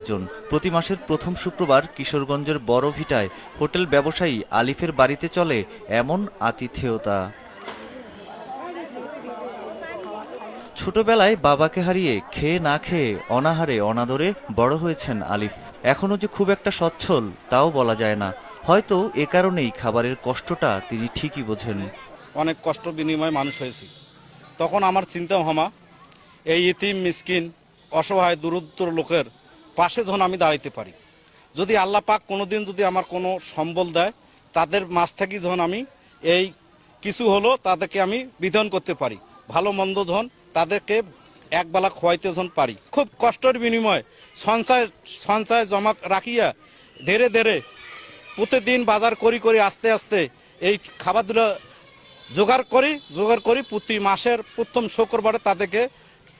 জন। প্রতি মাসের প্রথম শুক্রবার কিশোরগঞ্জের বড় ভিটায় হোটেল ব্যবসায়ী আলিফের বাড়িতে চলে এমন আতিথেয়তা। ছোটবেলায় বাবাকে হারিয়ে খেয়ে না খেয়ে অনাহারে অনাদরে বড় হয়েছেন আলিফ। এখনও যে খুব একটা সচ্ছল তাও বলা যায় না। হয়তো এ কারণেই খাবারের কষ্টটা তিনি ঠিকই বোঝেন। অনেক কষ্ট বিনিময়ে মানুষ হয়েছি। তখন আমার চিন্তা ভাবনা, এই ইতিম, মিসকিন, অসহায় দূরত্ব লোকের পাশে যখন আমি দাঁড়াইতে পারি, যদি আল্লাহ পাক কোনোদিন যদি আমার কোনো সম্বল দেয়, তাদের মাছ থাকি যখন আমি এই কিছু হলো তাদেরকে আমি বিধান করতে পারি। ভালো মন্দ যখন তাদেরকে একবেলা খোয়াইতে যখন পারি। খুব কষ্টের বিনিময়ে সঞ্চয় সঞ্চয় জমা রাখিয়া ধীরে ধীরে প্রতিদিন বাজার করি করি আস্তে আস্তে এই খাবারগুলো জোগাড় করি জোগাড় করি, প্রতি মাসের প্রথম শুক্রবারে তাদেরকে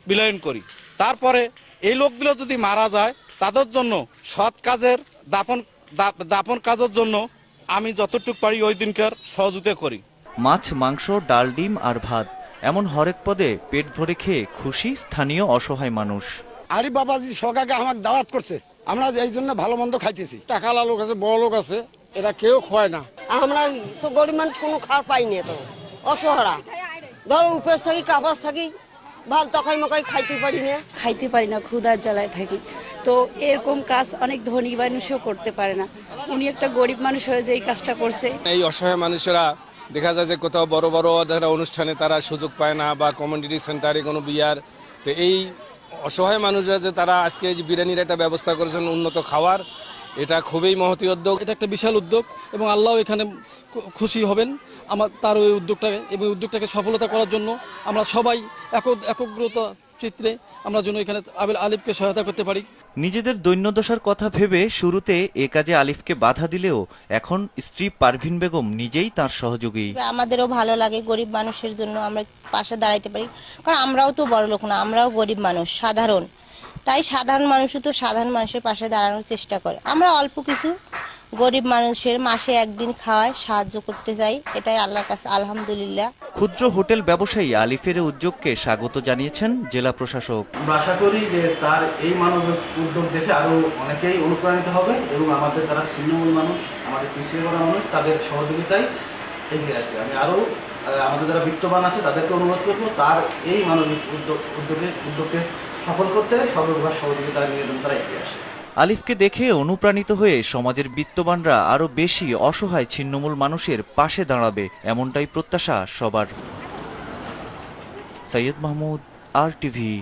বিলায়ন করি। তারপরে এই লোকগুলো যদি মারা যায় তাদের জন্য সৎ কাজের দাপন দাপন কাজের জন্য আমি যতটুকু পারি ওই দিনকার সহযোগিতা করি। মাছ মাংস ডাল ডিম আর ভাত এমন হরেক পদে পেট ভরে খেয়ে খুশি স্থানীয় অসহায় মানুষ। আরে বাবাজি সকাকে আমাকে দাওয়াত করছে। আমরা এই জন্য ভালো মন্দ খাইতেছি। টাকালা লোক আছে বড় লোক আছে এরা কেউ খয় না। আমরা তো গরিব মানুষ কোনো খাওয়ার পাইনি তো। অসহারা ধরো উপেস থাকি কাপাস থাকি ভালো তকাই মকাই খাইতে পারি না। খাইতে পারি না ক্ষুধার জ্বালায় থাকি। তো এরকম কাজ অনেক ধনী মানুষও করতে পারে না। উনি একটা গরিব মানুষ হয়ে যে এই কাজটা করছে। এই অসহায় মানুষেরা দেখা যায় যে কোথাও বড় বড় যারা অনুষ্ঠানে তারা সুযোগ পায় না বা কমিউনিটি সেন্টারে কোনো বিয়ার। তো এই অসহায় মানুষরা যে তারা আজকে এই যে বিরিয়ানির একটা ব্যবস্থা করেছেন উন্নত খাওয়ার এটা খুবই মহতি উদ্যোগ। এটা একটা বিশাল উদ্যোগ এবং আল্লাহ এখানে খুশি হবেন। আমার তার ওই উদ্যোগটাকে এবং এই উদ্যোগটাকে সফলতা করার জন্য আমরা সবাই একক একগ্রতা চিত্রে আমরা যেন এখানে আবেল আলিফকে সহায়তা করতে পারি। নিজেদের দৈন্যদশার কথা ভেবে শুরুতে এ কাজে আলিফকে বাধা দিলেও এখন স্ত্রী পারভিন বেগম নিজেই তার সহযোগী। আমাদেরও ভালো লাগে গরিব মানুষের জন্য আমরা পাশে দাঁড়াইতে পারি। কারণ আমরাও তো বড় লোক না আমরাও গরিব মানুষ সাধারণ। তাই সাধারণ মানুষও তো সাধারণ মানুষের পাশে দাঁড়ানোর চেষ্টা করে। আমরা অল্প কিছু গরিব মানুষের মাসে একদিন খাওয়ায় সাহায্য করতে চাই এটাই আল্লাহর কাছে আলহামদুলিল্লাহ। ক্ষুদ্র হোটেল ব্যবসায়ী আলিফের উদ্যোগকে স্বাগত জানিয়েছেন জেলা প্রশাসক। আমরা আশা করি যে তার এই মানবিক উদ্যোগ দেখে আরও অনেকেই অনুপ্রাণিত হবে এবং আমাদের যারা ছিন্নমূল মানুষ আমাদের পিছিয়ে পড়া মানুষ তাদের সহযোগিতায় এগিয়ে আসবে। আমি আরও আমাদের যারা বিত্তবান আছে তাদেরকে অনুরোধ করব তার এই মানবিক উদ্যোগ উদ্যোগে উদ্যোগকে সফল করতে সর্বভার সহযোগিতা নিবেদন তারা এগিয়ে আসে। আলিফকে দেখে অনুপ্রাণিত হয়ে সমাজের বিত্তবানরা আরও বেশি অসহায় ছিন্নমূল মানুষের পাশে দাঁড়াবে এমনটাই প্রত্যাশা সবার। Syed Mahmud, R TV.